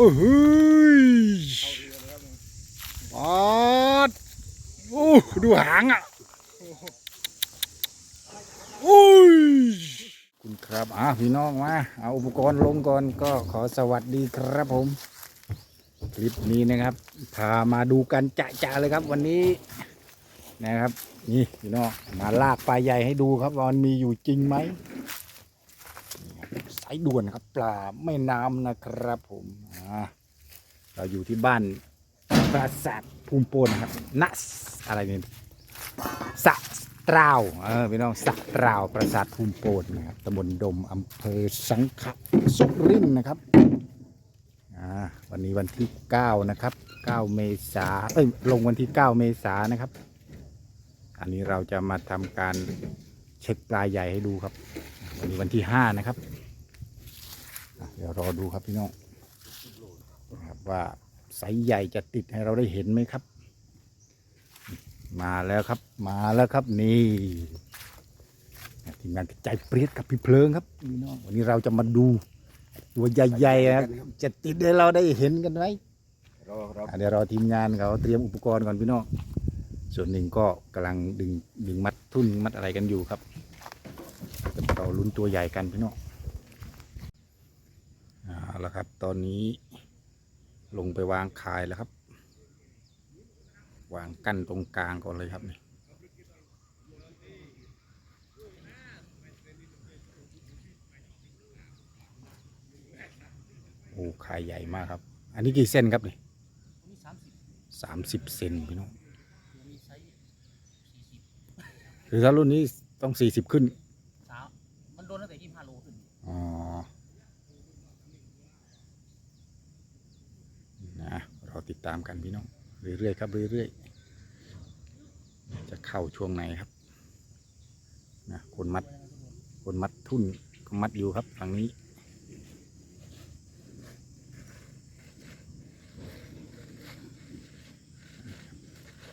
โอ้โหปอดโอ้ดูหางอะโอ้ยคุณครับอะพี่น้องมาเอาอุปกรณ์ลงก่อนก็ขอสวัสดีครับผม คลิปนี้นะครับ พามาดูกันจะๆเลยครับวันนี้นะครับ นี่พี่น้องมาลากปลาใหญ่ให้ดูครับว่ามันมีอยู่จริงไหมสายด่วนครับ ปลาแม่น้ำนะครับผม เราอยู่ที่บ้านปราสาทภูมิโปนนะครับณอะไรเนี่ยสะตราวเออพี่น้องสะตราวปราสาทภูมิโปนนะครับตำบลดมอำเภอสังขะสุรินทร์นะครับอ่าวันนี้วันที่ 9 นะครับ 9 เมษาเอ้ยลงวันที่ 9 เมษานะครับ อันนี้เราจะมาทำการเช็คปลาใหญ่ให้ดูครับ วันนี้วันที่ 5 นะครับ เดี๋ยวรอดูครับพี่น้อง ว่าไซส์ใหญ่จะติดให้เราได้เห็นไหมครับ มาแล้วครับ มาแล้วครับนี่ทีมงานกระจายเปรียดกับพี่เพลิงครับพี่น้องวันนี้เราจะมาดูตัวใหญ่ๆนะจะติดให้เราได้เห็นกันไหมรอรออะเดี๋ยวรอทีมงานเขาเตรียมอุปกรณ์ก่อนพี่น้องส่วนหนึ่งก็กำลังดึงดึงมัดทุ่นมัดอะไรกันอยู่ครับเราลุ้นตัวใหญ่กันพี่น้องเอาละครับ ตอนนี้ ลงไปวางคายแล้วครับ วางกั้นตรงกลางก่อนเลยครับนี่โอ้คายใหญ่มากครับ อันนี้กี่เส้นครับนี่สามสิบสามสิบเซนพี่น้องคือถ้ารุ่นนี้ต้องสี่สิบขึ้น สามมันโดนตั้งแต่ยี่สิบห้าโลขึ้น อ๋อ ราติดตามกันพี่น้องเรื่อยๆครับเรื่อยๆจะเข้าช่วงไหนครับนะคนมัดคนมัดทุ่นก็มัดอยู่ครับฝั่งนี้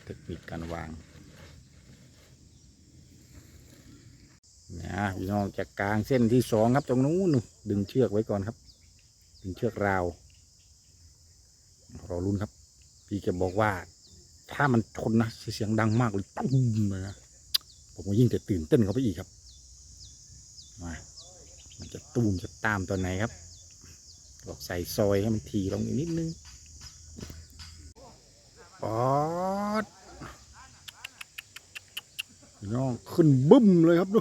เทคนิคการวางนะพี่น้องจากกลางเส้นที่สองครับตรงนู้นดึงเชือกไว้ก่อนครับ ดึงเชือกราว รอรุนครับ พี่แกบอกว่า ถ้ามันชนนะเสียงดังมากเลยตุ้มเลยนะผมก็ยิ่งจะตื่นเต้นเข้าไปอีกครับมามันจะตูมจะตามตอนไหนครับบอกใส่ซอยให้มันทีลงอีกนิดนึงปอดน้องขึ้นบึ้มเลยครับดู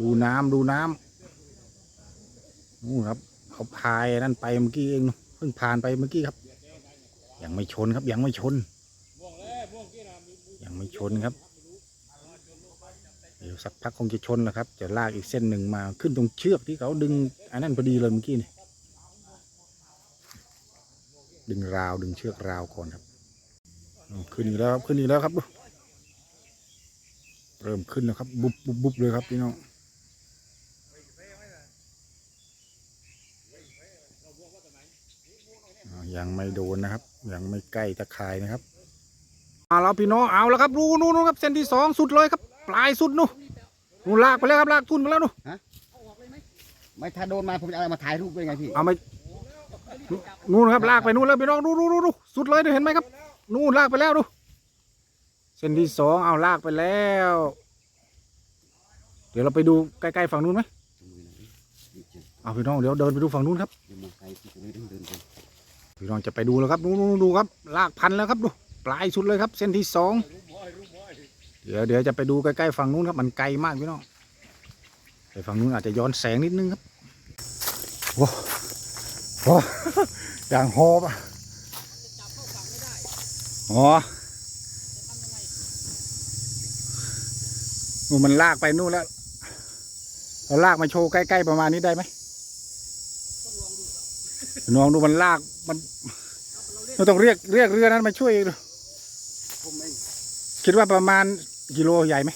ดูน้ำดูน้ำนู่นครับ เขาพายนั่นไปเมื่อกี้เองเพิ่งผ่านไปเมื่อกี้ครับ ยังไม่ชนครับ ยังไม่ชน ยังไม่ชนครับเดี๋ยวสักพักคงจะชนแล้วครับ จะลากอีกเส้นหนึ่งมาขึ้นตรงเชือกที่เขาดึงอันนั้นพอดีเลยเมื่อกี้นี่ดึงราวดึงเชือกราวก่อนครับขึ้นอีกแล้วครับขึ้นอีกแล้วครับดูเริ่มขึ้นแล้วครับ บุบบุบบุบเลยครับพี่น้อง อ่า ยังไม่โดนนะครับ ยังไม่ใกล้ตะข่ายนะครับมาแล้วพี่น้องเอาแล้วครับดูนู่นนู่นครับเส้นที่สองสุดเลยครับ ปลายสุดนู่นนู่นลากไปแล้วครับลากทุนไปแล้วนู่นไม่ถ้าโดนมาผมจะเอามาถ่ายรูปด้วยไงพี่เอามานู่นครับลากไปนู่นแล้วพี่น้องดูดูดูดูสุดเลยดูเห็นไหมครับ นู่นลากไปแล้วดูเส้นที่สองเอาลากไปแล้ว เดี๋ยวเราไปดูใกล้ๆฝั่งนู้นไหมเอาพี่น้องเดี๋ยวเดินไปดูฝั่งนู้นครับ พี่น้องจะไปดูแล้วครับดูดูดูครับ ลากพันแล้วครับดูปลายสุดเลยครับ เส้นที่สองเดี๋ยวเดี๋ยวจะไปดูใกล้ๆฝั่งนู้นครับมันไกลมากพี่น้องไปฝั่งนู้นอาจจะย้อนแสงนิดนึงครับโอ้โหอย่างหอบอะอ๋อมันลากไปนู่นแล้วเราลากมาโชว์ใกล้ๆประมาณนี้ได้ไหม น้องดูมันลากมันเราต้องเรียกเรียกเรือนั้นมาช่วยดูผมเองคิดว่าประมาณกิโลใหญ่ไหม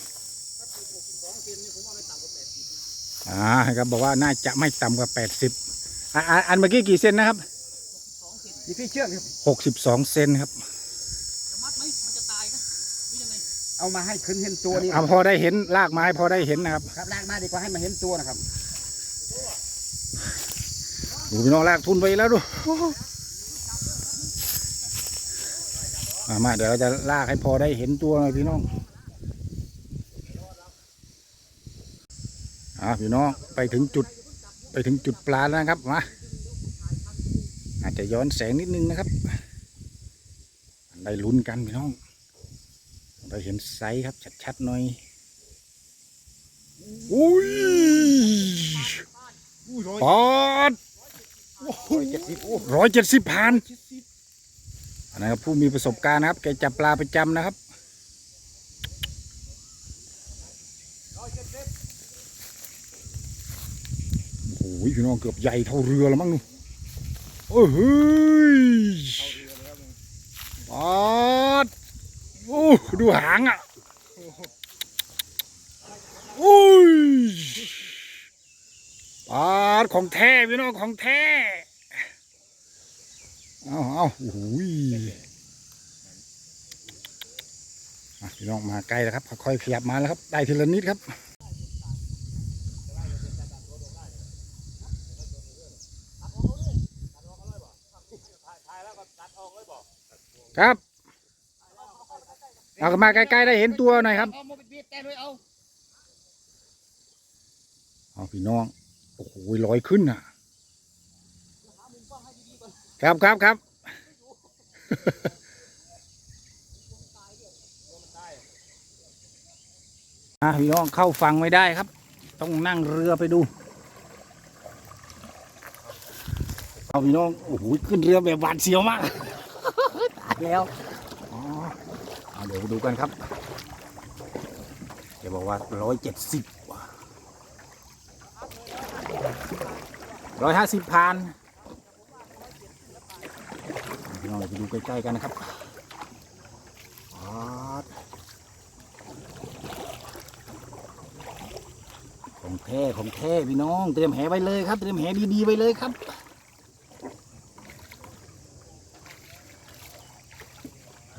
อ่าครับบอกว่าน่าจะไม่ต่ำกว่าแปดสิบอะอะอันเมื่อกี้กี่เซนนะครับนี่พี่เชือกครับหกสิบสองเซนครับจะมัดไหมมันจะตายนะหรือยังไงเอามาให้ขึ้นเห็นตัวนี่เอาพอได้เห็นลากไม้พอได้เห็นนะครับครับลากมาดีกว่าให้มาเห็นตัวนะครับ ดูพี่น้องลากทุนไปแล้วดูมาเดี๋ยวเราจะลากให้พอได้เห็นตัวหน่ยพี่น้องอ่าพี่น้องไปถึงจุดไปถึงจุดปลาแล้วนะครับมาอาจจะย้อนแสงนิดนึงนะครับ ได้ลุ้นกันพี่น้อง ได้เห็นไซส์ครับชัดๆหน่อยอุ้ยปอด เจ็ดสิบโอ้ร้อยเจ็ดสิบพันนนั้นครับผู้มีประสบการณ์นะครับ แกจับปลาประจำนะครับโอ้โหพี่น้องเกือบใหญ่เท่าเรือแล้วมั้งนู่นโอ้โหยปอดโอ้ดูหางอะโอ้ยปาด ของแท้พี่น้องของแท้ เอาเอาโอ้โหยอะพี่น้องมาใกล้แล้วครับ ค่อยๆขยับมาแล้วครับ ได้ทีละนิดครับครับเอามาใกล้ๆได้เห็นตัวหน่อยครับเอามาเบียดแต่ด้วยเอาเอาพี่น้อง โอ้โหลอยขึ้นอะ ครับครับครับอะพี่น้องเข้าฝั่งไม่ได้ครับ ต้องนั่งเรือไปดูเอาพี่น้องโอ้โหขึ้นเรือแบบหวาดเสียวมากตายแล้วอ๋อเอาเดี๋ยวไปดูกันครับเดี๋ยวบอกว่าร้อยเจ็ดสิบ ร้อยห้าสิบพันพี่น้องเดี๋ยวไปดูใกล้ๆกันนะครับของแท้ของแท้พี่น้อง เตรียมแหไว้เลยครับ เตรียมแหดีๆไว้เลยครับ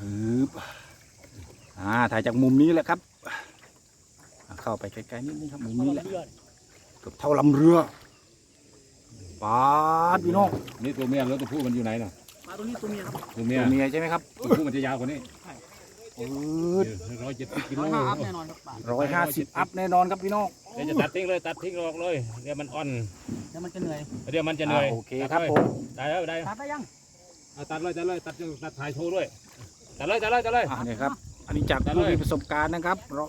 ฮึบอ่าถ่ายจากมุมนี้แหละครับ เข้าไปใกล้ๆนิดนึงครับมุมนี้แหละเกือบเท่าลำเรือ ปาดพี่น้องนี่ตัวเมียแล้วตัวผู้มันอยู่ไหนน่ะมาตรงนี้ตัวเมียครับตัวเมียตัวเมียใช่ไหมครับตัวผู้มันจะยาวกว่านี้ปืดร้อยเจ็ดสิบกิโลร้อยห้าอัพแน่นอนครับป่าร้อยห้าสิบอัพแน่นอนครับพี่น้องเดี๋ยวจะตัดทิ้งเลยตัดทิ้งออกเลยเดี๋ยวมันอ่อนแล้วมันจะเหนื่อยเดี๋ยวมันจะเหนื่อยอ่าโอเคครับผมได้แล้วได้ตัดได้ยังเอาตัดเลยตัดเลยตัดตัดถ่ายโชว์ด้วยตัดเลยตัดเลยตัดเลยอ่าเนี่ยครับอันนี้จากได้เลยผู้มีประสบการณ์นะครับเรา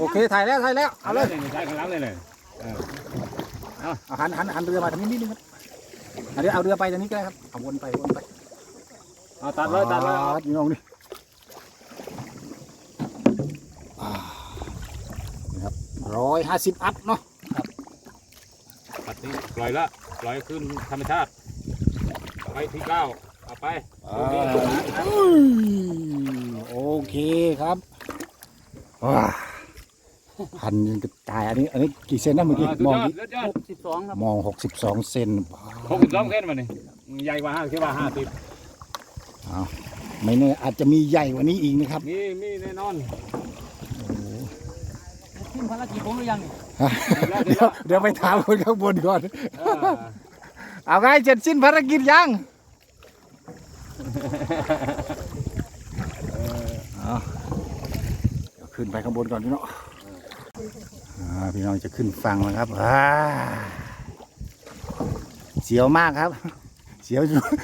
โอเคถ่ายแล้วถ่ายแล้วเอาเลยใช้ข้างหลังเลยเลย เอาหันหันหันเรือมาทางนี้นิดนึงครับอันนี้เอาเรือไปทางนี้ก็ได้ครับเอาวนไปวนไปเอาตัดเลยตัดเลยปาพี่น้องนี่อ่านี่ครับร้อยห้าสิบอัพเนาะตัดทิ้งปล่อยละปล่อยขึ้นธรรมชาติไปที่เก้าเอาไปอ่าโอเคครับว้า พันยังจะตายอันนี้ อันนี้กี่เซนนะเมื่อกี้สุดมองยอดกี่สุดยอดหกสิบสองครับมองหกสิบสองเซนหกสิบสองเส้นมานี่ใหญ่กว่าห้าคิดว่าห้าสิบอ้าวไม่แน่อาจจะมีใหญ่กว่านี้อีกนะครับมีมีแน่นอนขึ้นภารกิจผมหรือยังนี่เดี๋ยวเดี๋ยวไปถามคนข้างบนก่อนเออเอาไงเสร็จสิ้นภารกิจยังเอาเดี๋ยวขึ้นไปข้างบนก่อนพี่น้องอ่า พี่น้องจะขึ้นฝั่งแล้วครับอ่าเสียวมากครับ เสียว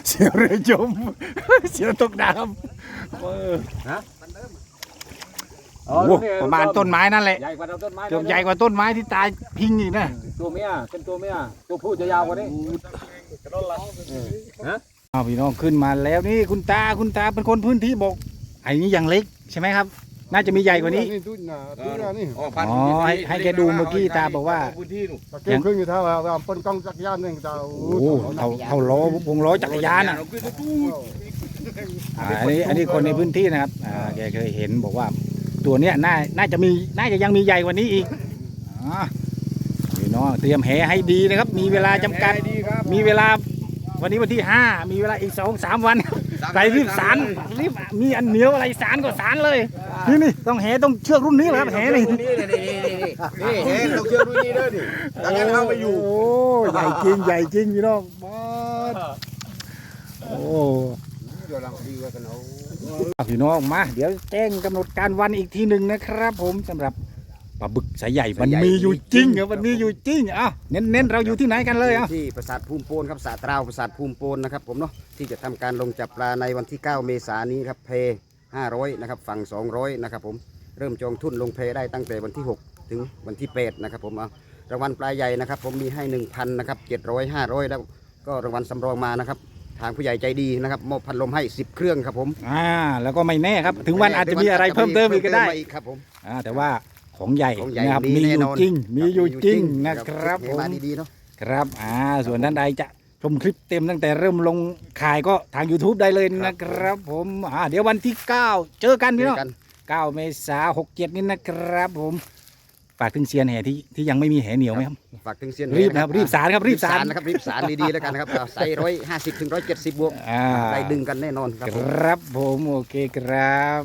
เสียวเรือจม เสียวตกน้ำเออโอ้โหประมาณต้นไม้นั่นแหละใหญ่กว่าต้นไม้เกือบใหญ่กว่าต้นไม้ที่ตายพิงอีกนะตัวเมียเป็นตัวเมียตัวผู้จะยาวกว่านี้ฮะเอาพี่น้องขึ้นมาแล้วนี่คุณตาคุณตาเป็นคนพื้นที่บอกไอ้นี่ยังเล็กใช่ไหมครับ น่าจะมีใหญ่กว่านี้ตุ้นนะตุ้นนะนี่อ๋อให้ให้แกดูเมื่อกี้ตาบอกว่า พื้นที่หนูตะเกียงขึ้นอยู่เท่าเราปนกล้องจักรยานหนึ่งเจ้าโอ้โหเท่าเท่าล้อวงล้อจักรยานอะอ่าอันนี้อันนี้คนในพื้นที่นะครับอ่าแกเคยเห็นบอกว่า ตัวเนี้ยน่าน่าจะมีน่าจะยังมีใหญ่กว่านี้อีกอ่าพี่น้องเตรียมแหให้ดีนะครับ มีเวลาจำกัดดีครับมีเวลาวันนี้วันที่ห้ามีเวลาอีกสองสามวัน ใครรีบสารรีบมีอันเหนียวอะไรสารก็สารเลย นี่นี่ต้องแหต้องเชือกรุ่นนี้แหละครับแหนี่นี่นี่นี่นี่นี่เห็นเราเชื่อดูนี่เด้อนี่ตั้งแต่เข้าไปอยู่โอ้ใหญ่จริงใหญ่จริงพี่น้องบอสโอ้เดี๋ยวเราดีกว่ากันเอาอะพี่น้องมา เดี๋ยวแจ้งกำหนดการวันอีกทีหนึ่งนะครับ ผมสำหรับ ปลาบึกสายใหญ่มันมีอยู่จริงเหรอมันมีอยู่จริงเอ้าเน้นๆเราอยู่ที่ไหนกันเลยเอะที่ปราสาทภูมิโปนครับสาตราวปราสาทภูมิโปนนะครับผมเนาะที่จะทำการลงจับปลาในวันที่ 9 เมษายนนี้ครับเพ500นะครับฝั่ง 200นะครับผมเริ่มจองทุนลงเพได้ตั้งแต่วันที่ 6 ถึงวันที่8นะครับผมเอารางวัลปลาใหญ่นะครับผมมีให้ 1,000นะครับ700 500 แล้วก็รางวัลสำรองมานะครับทางผู้ใหญ่ใจดีนะครับมอบพัดลมให้ 10 เครื่องครับผมอ่าแล้วก็ไม่แน่ครับ ถึงวันอาจจะมีอะไรเพิ่มเติมอีกก็ได้เพิ่มเติมาอีกครับผมอ่าแต่ว่า ของใหญ่ของใหญ่นะครับมีมีอแน่ยู่นอนจริง มีอยู่จริงนะคครัรับบเห็ผนมมาดีๆเนาะ ครับ อ่า ส่วนท่านใดจะชมคลิปเต็มตั้งแต่เริ่มลงขายก็ทาง YouTube ได้เลยนะครับผม อ่า เดี๋ยววันที่ 9 เจอกันเจพี่อน้อง กัน 9 เมษาหกเจ็ดนี้นะครับผม ฝากถึงเซียนแห่ที่ที่ยังไม่มีแห่เหนียวไหมครับ ฝากถึงเซียนรีบนะครับ รีบสารครับ รีบสาร นะครับรีบสารดีๆแล้วกันนะครับเอาใส่ร้อยห้าสิบถึงร้อยเจ็ดสิบบวกอ่า ได้ดึงกันแน่นอนครับคผมรับผม โอเคครับ